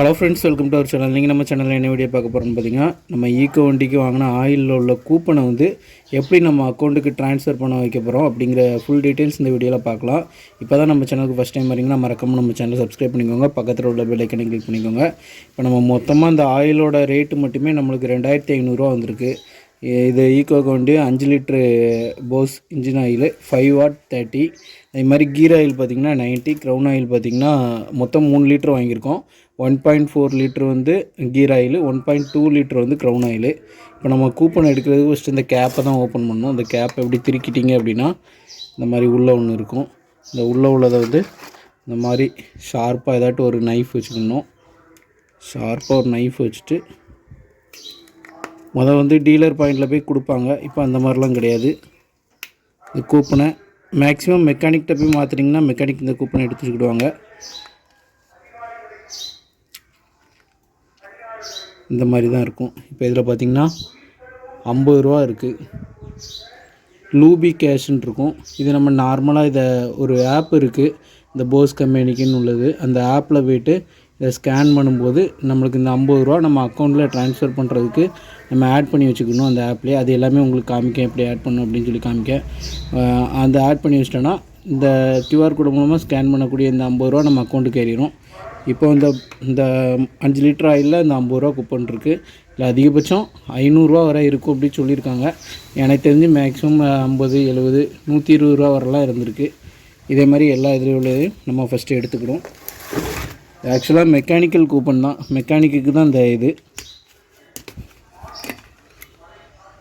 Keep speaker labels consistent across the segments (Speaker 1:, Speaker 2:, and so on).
Speaker 1: Hello friends welcome to our channel நீங்கள் நம்ம சேனலில் என்ன வீடியோ பார்க்க போகிறோம்னு பார்த்தீங்கன்னா நம்ம ஈக்கோ வண்டிக்கு வாங்கின ஆயிலில் உள்ள கூப்பனை வந்து எப்படி நம்ம அக்கௌண்ட்டுக்கு ட்ரான்ஸ்ஃபர் பண்ண வைக்க போகிறோம் அப்படிங்கிற ஃபுல் டீட்டெயில்ஸ் இந்த வீடியோவில் பார்க்கலாம். இப்போ தான் நம்ம சேனலுக்கு ஃபஸ்ட் டைம் வரீங்கன்னா மறக்காம நம்ம சேனல் சப்ஸ்கிரைப் பண்ணிக்கோங்க. பக்கத்தில் உள்ள பெல்லைக்கனை கிளிக் பண்ணிக்கோங்க. இப்போ நம்ம மொத்தமாக அந்த ஆயிலோட ரேட்டு மட்டுமே நம்மளுக்கு ரெண்டாயிரத்தி ஐநூறுரூவா வந்திருக்கு. இது ஈக்கோ வந்து அஞ்சு litre Bosch engine oil five what thirty அதே மாதிரி கீர் ஆயில் பார்த்திங்கன்னா 90 க்ரௌன் ஆயில் பார்த்திங்கன்னா மொத்தம் மூணு லிட்ரு வாங்கியிருக்கோம். ஒன் பாயிண்ட் ஃபோர் லிட்ரு வந்து gear oil one point two litre வந்து க்ரௌன் ஆயில் இப்போ நம்ம கூப்பன் எடுக்கிறதுக்கு ஃபஸ்ட்டு இந்த கேப்பை தான் ஓப்பன் பண்ணணும். இந்த கேப்பை எப்படி திருக்கிட்டிங்க அப்படின்னா இந்த மாதிரி உள்ளே ஒன்று இருக்கும். இந்த உள்ளே உள்ளதை வந்து இந்த மாதிரி ஷார்ப்பாக ஏதாட்டும் ஒரு நைஃப் வச்சுக்கணும். ஷார்ப்பாக ஒரு நைஃப் வச்சுட்டு முதல் வந்து டீலர் பாயிண்டில் போய் கொடுப்பாங்க. இப்போ அந்த மாதிரிலாம் கிடையாது. இந்த கூப்பனை மேக்ஸிமம் மெக்கானிக்கிட்ட போய் மாற்றுறீங்கன்னா மெக்கானிக் இந்த கூப்பனை எடுத்துக்கிடுவாங்க இந்த மாதிரி தான் இருக்கும். இப்போ இதில் பார்த்தீங்கன்னா ஐம்பது ரூபா இருக்குது லூபி கேஷ்ன்னு இருக்கும். இது நம்ம நார்மலாக இதை ஒரு ஆப் இருக்குது இந்த போஸ் கம்பெனிக்குன்னு உள்ளது. அந்த ஆப்பில் போய்ட்டு இதை ஸ்கேன் பண்ணும்போது நம்மளுக்கு இந்த ஐம்பது ரூபா நம்ம அக்கௌண்ட்டில் ட்ரான்ஸ்ஃபர் பண்ணுறதுக்கு நம்ம ஆட் பண்ணி வச்சுக்கணும் அந்த ஆப்லேயே அது எல்லாமே உங்களுக்கு காமிக்க எப்படி ஆட் பண்ணணும் அப்படின்னு சொல்லி காமிக்க. அந்த ஆட் பண்ணி வச்சிட்டோன்னா இந்த கியூஆர் கோடு மூலமாக ஸ்கேன் பண்ணக்கூடிய இந்த ஐம்பது ரூபா நம்ம அக்கௌண்ட்டுக்கு ஏறிடும் இப்போ இந்த இந்த அஞ்சு லிட்டர் ஆயிலில் இந்த ஐம்பது ரூபா குப்பன் இருக்குது இல்லை அதிகபட்சம் ஐநூறுரூவா வரை இருக்கும் அப்படின்னு சொல்லியிருக்காங்க. எனக்கு தெரிஞ்சு மேக்ஸிமம் ஐம்பது எழுபது நூற்றி இருபது ரூபா வரலாம் இருந்திருக்கு. இதே மாதிரி எல்லா இதில் உள்ளதையும் நம்ம ஃபஸ்ட்டு எடுத்துக்கிறோம் ஆக்சுவலாக மெக்கானிக்கல் கூப்பன் தான். மெக்கானிக்கு தான் இந்த இது.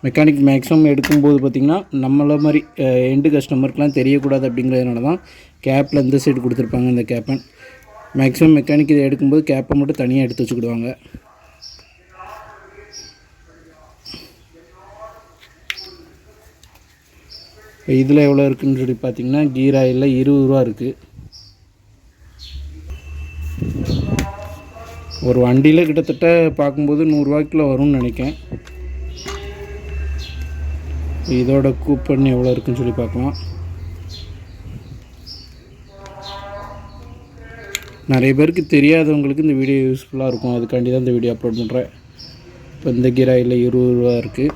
Speaker 1: மெக்கானிக் மேக்ஸிமம் எடுக்கும்போது பார்த்திங்கன்னா நம்மளை மாதிரி எண்டு கஸ்டமருக்கெலாம் தெரியக்கூடாது அப்படிங்கிறதுனால தான் கேப்பில் இந்த சைடு கொடுத்துருப்பாங்க இந்த கேப்பன் மேக்ஸிமம் மெக்கானிக் இதை எடுக்கும்போது கேப்பை மட்டும் தனியாக எடுத்து வச்சுக்கிடுவாங்க. இதில் எவ்வளோ இருக்குன்னு சொல்லி பார்த்தீங்கன்னா கீர் ஆயிலில் இருபது ரூபா இருக்குது ஒரு வண்டியில் கிட்டத்தட்ட பார்க்கும்போது நூறுரூவாய்க்குள்ளே வரும்னு நினைக்கேன் இதோட கூப்பன் எவ்வளோ இருக்குன்னு சொல்லி பார்க்கலாம். நிறைய பேருக்கு தெரியாதவங்களுக்கு இந்த வீடியோ யூஸ்ஃபுல்லாக இருக்கும். அதுக்காண்டி தான் இந்த வீடியோ அப்லோட் பண்ணுறேன் இப்போ இந்த கீராயில் இருபது ரூபா இருக்குது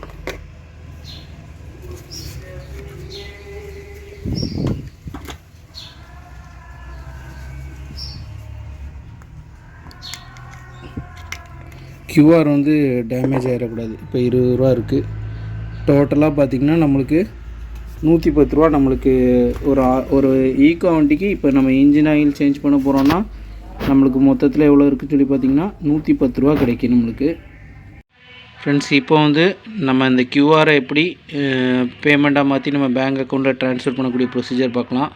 Speaker 1: கியூஆர் வந்து டேமேஜ் ஆகிடக்கூடாது இப்போ இருபது ரூபா இருக்குது டோட்டலாக பார்த்திங்கன்னா நம்மளுக்கு நூற்றி பத்து ரூபா நம்மளுக்கு ஒரு ஒரு ஈக்கோ வண்டிக்கு இப்போ நம்ம இன்ஜின் ஆயில் சேஞ்ச் பண்ண போகிறோன்னா நம்மளுக்கு மொத்தத்தில் எவ்வளோ இருக்குன்னு சொல்லி பார்த்தீங்கன்னா நூற்றி பத்து ரூபா கிடைக்கும் நம்மளுக்கு. ஃப்ரெண்ட்ஸ் இப்போ வந்து நம்ம இந்த கியூஆரை எப்படி பேமெண்ட்டாக மாற்றி நம்ம பேங்க் அக்கௌண்ட்டில் ட்ரான்ஸ்ஃபர் பண்ணக்கூடிய ப்ரொசீஜர் பார்க்கலாம்.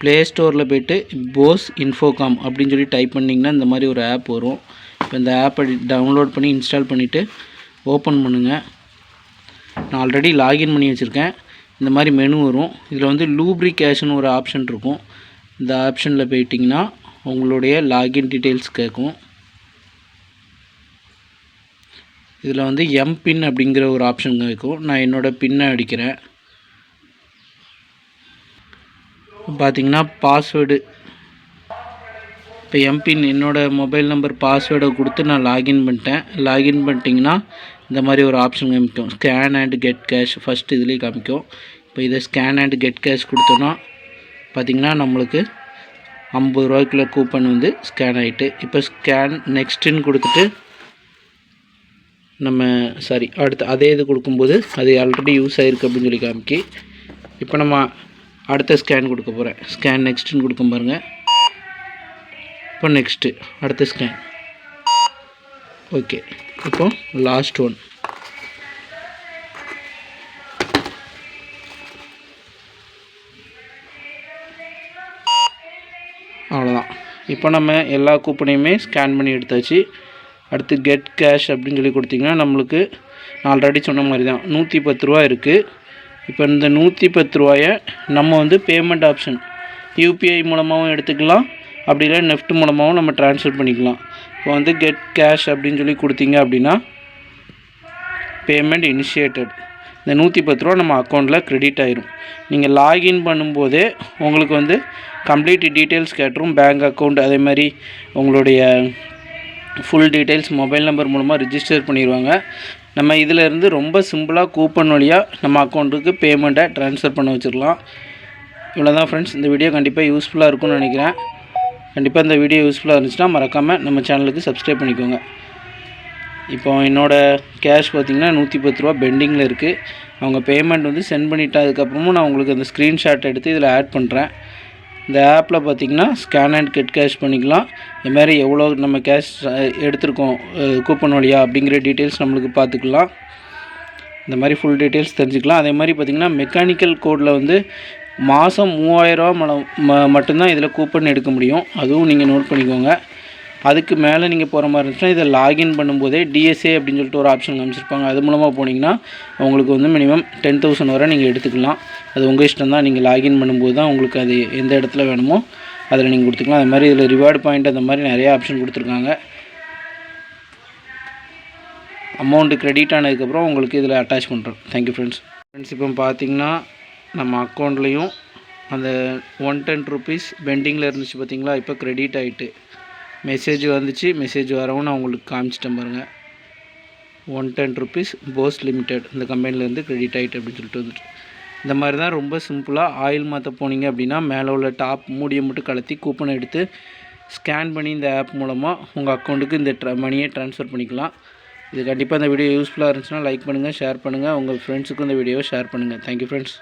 Speaker 1: ப்ளே ஸ்டோரில் போய்ட்டு போஸ் இன்ஃபோகாம் அப்படின்னு சொல்லி டைப் பண்ணிங்கன்னா இந்த மாதிரி ஒரு ஆப் வரும். இப்போ இந்த ஆப்பை டவுன்லோட் பண்ணி இன்ஸ்டால் பண்ணிவிட்டு ஓப்பன் பண்ணுங்கள் நான் ஆல்ரெடி லாகின் பண்ணி வச்சுருக்கேன். இந்த மாதிரி மெனு வரும். இதில் வந்து லூப்ரி கேஷ்னு ஒரு ஆப்ஷன் இருக்கும். இந்த ஆப்ஷனில் போயிட்டிங்கன்னா உங்களுடைய லாகின் டீட்டெயில்ஸ் கேட்கும். இதில் வந்து எம் பின் அப்படிங்கிற ஒரு ஆப்ஷன் இருக்கும் நான் என்னோடய பின்னை அடிக்கிறேன். பார்த்தீங்கன்னா பாஸ்வேர்டு இப்போ எம்பின் என்னோடய மொபைல் நம்பர் பாஸ்வேர்டை கொடுத்து நான் லாகின் பண்ணிட்டேன். லாகின் பண்ணிட்டீங்கன்னா இந்த மாதிரி ஒரு ஆப்ஷன் காமிக்கும். Scan and get cash first இதுலேயே காமிக்கும். இப்போ இதை ஸ்கேன் அண்ட் கெட் கேஷ் கொடுத்தோன்னா பார்த்தீங்கன்னா நம்மளுக்கு ஐம்பது ரூபாய்க்குள்ள கூப்பன் வந்து ஸ்கேன் ஆகிட்டு இப்போ ஸ்கேன் நெக்ஸ்ட்டுன்னு கொடுத்துட்டு நம்ம சாரி அடுத்து அதே இது கொடுக்கும்போது அது ஆல்ரெடி யூஸ் ஆகிருக்கு அப்படின்னு சொல்லி காமிக்கி இப்போ நம்ம அடுத்த ஸ்கேன் கொடுக்க போகிறேன் ஸ்கேன் நெக்ஸ்ட்டுன்னு கொடுக்க பாருங்கள் இப்போ நெக்ஸ்ட்டு அடுத்த ஸ்கேன் ஓகே இப்போ லாஸ்ட் ஒன் அவ்வளோதான் இப்போ நம்ம எல்லா கூப்பனையுமே ஸ்கேன் பண்ணி எடுத்தாச்சு. அடுத்து கெட் கேஷ் அப்படின்னு சொல்லி கொடுத்தீங்கன்னா நம்மளுக்கு ஆல்ரெடி சொன்ன மாதிரி தான் நூற்றி பத்து ரூபா இருக்குது இப்போ இந்த நூற்றி பத்து ரூபாயை நம்ம வந்து பேமெண்ட் ஆப்ஷன் யூபிஐ மூலமாகவும் எடுத்துக்கலாம். அப்படி இல்லை நெஃப்ட் மூலமாகவும் நம்ம ட்ரான்ஸ்ஃபர் பண்ணிக்கலாம். இப்போ வந்து கெட் கேஷ் அப்படின்னு சொல்லி கொடுத்தீங்க அப்படின்னா பேமெண்ட் இனிஷியேட்டட் இந்த நூற்றி பத்து ரூபா நம்ம அக்கௌண்ட்டில் க்ரெடிட் ஆயிரும். நீங்கள் லாகின் பண்ணும்போதே உங்களுக்கு வந்து கம்ப்ளீட் டீட்டெயில்ஸ் கேட்டுரும். பேங்க் அக்கௌண்ட் அதே மாதிரி உங்களுடைய ஃபுல் டீட்டெயில்ஸ் மொபைல் நம்பர் மூலமாக ரிஜிஸ்டர் பண்ணிடுவாங்க நம்ம இதிலேருந்து ரொம்ப சிம்பிளாக கூப்பன் வழியாக நம்ம அக்கௌண்ட்டுக்கு பேமெண்ட்டை ட்ரான்ஸ்ஃபர் பண்ண வச்சிடலாம் இவ்வளோ தான் ஃப்ரெண்ட்ஸ் இந்த வீடியோ கண்டிப்பாக யூஸ்ஃபுல்லாக இருக்கும்னு நினைக்கிறேன். கண்டிப்பாக இந்த வீடியோ யூஸ்ஃபுல்லாக இருந்துச்சுன்னா மறக்காமல் நம்ம சேனலுக்கு சப்ஸ்கிரைப் பண்ணிக்கோங்க. இப்போ என்னோடய கேஷ் பார்த்திங்கன்னா நூற்றி பத்து ரூபா பெண்டிங்கில் இருக்குது அவங்க பேமெண்ட் வந்து சென்ட் பண்ணிவிட்டு அதுக்கப்புறமும் நான் உங்களுக்கு அந்த ஸ்க்ரீன்ஷாட் எடுத்து இதில் ஆட் பண்ணுறேன் இந்த ஆப்பில் பார்த்தீங்கன்னா ஸ்கேன் அண்ட் கெட் கேஷ் பண்ணிக்கலாம். இதுமாதிரி எவ்வளோ நம்ம கேஷ் எடுத்திருக்கோம் கூப்பன் வழியா அப்படிங்கிற டீட்டெயில்ஸ் நம்மளுக்கு பார்த்துக்கலாம் இந்த மாதிரி ஃபுல் டீட்டெயில்ஸ் தெரிஞ்சுக்கலாம். அதே மாதிரி பார்த்திங்கன்னா மெக்கானிக்கல் கோடில் வந்து மாதம் மூவாயிரரூவா ம மட்டும்தான் இதில் கூப்பன் எடுக்க முடியும். அதுவும் நீங்கள் நோட் பண்ணிக்கோங்க. அதுக்கு மேலே நீங்கள் போகிற மாதிரி இருந்துச்சுன்னா இதை லாகின் பண்ணும்போதே டிஎஸ்ஏ அப்படின்னு சொல்லிட்டு ஒரு ஆப்ஷன் காமிச்சிருப்பாங்க. அது மூலமாக போனீங்கன்னா உங்களுக்கு வந்து மினிமம் டென் தௌசண்ட் வரை நீங்கள் எடுத்துக்கலாம். அது உங்கள் இஷ்டம் தான் நீங்கள் லாகின் பண்ணும்போது தான் உங்களுக்கு அது எந்த இடத்துல வேணுமோ அதில் நீங்கள் கொடுத்துக்கலாம். அது மாதிரி இதில் ரிவார்டு பாயிண்ட் அந்த மாதிரி நிறைய ஆப்ஷன் கொடுத்துருக்காங்க. அமௌண்ட்டு க்ரெடிட் ஆனதுக்கப்புறம் உங்களுக்கு இதில் அட்டாச் பண்ணுறோம் தேங்க்யூ ஃப்ரெண்ட்ஸ் ஃப்ரெண்ட்ஸ் இப்போ பார்த்தீங்கன்னா நம்ம அக்கௌண்ட்லேயும் அந்த ஒன் டென் ருபீஸ் பெண்டிங்கில் இருந்துச்சு பார்த்தீங்களா? இப்போ க்ரெடிட் ஆகிட்டு மெசேஜ் வந்துச்சு. மெசேஜ் வரவும் நான் உங்களுக்கு காமிச்சிட்டேன் பாருங்கள் one ten rupees Bosch limited இந்த கம்பெனிலேருந்து க்ரெடிட் ஆகிட்டு அப்படின்னு சொல்லிட்டு வந்துட்டு இந்த மாதிரி தான் ரொம்ப சிம்பிளாக ஆயில் மாற்ற போனீங்க அப்படின்னா மேலே உள்ள டாப் மூடியை மட்டும் கலத்தி கூப்பனை எடுத்து ஸ்கேன் பண்ணி இந்த ஆப் மூலமாக உங்கள் அக்கௌண்ட்டுக்கு இந்த ட்ர மணியை ட்ரான்ஸ்ஃபர் பண்ணிக்கலாம். இது கண்டிப்பாக இந்த வீடியோ யூஸ்ஃபுல்லாக இருந்துச்சுன்னா லைக் பண்ணுங்கள் ஷேர் பண்ணுங்கள் உங்கள் ஃப்ரெண்ட்ஸுக்கும் இந்த வீடியோவை ஷேர் பண்ணுங்கள் தேங்க்யூ ஃப்ரெண்ட்ஸ்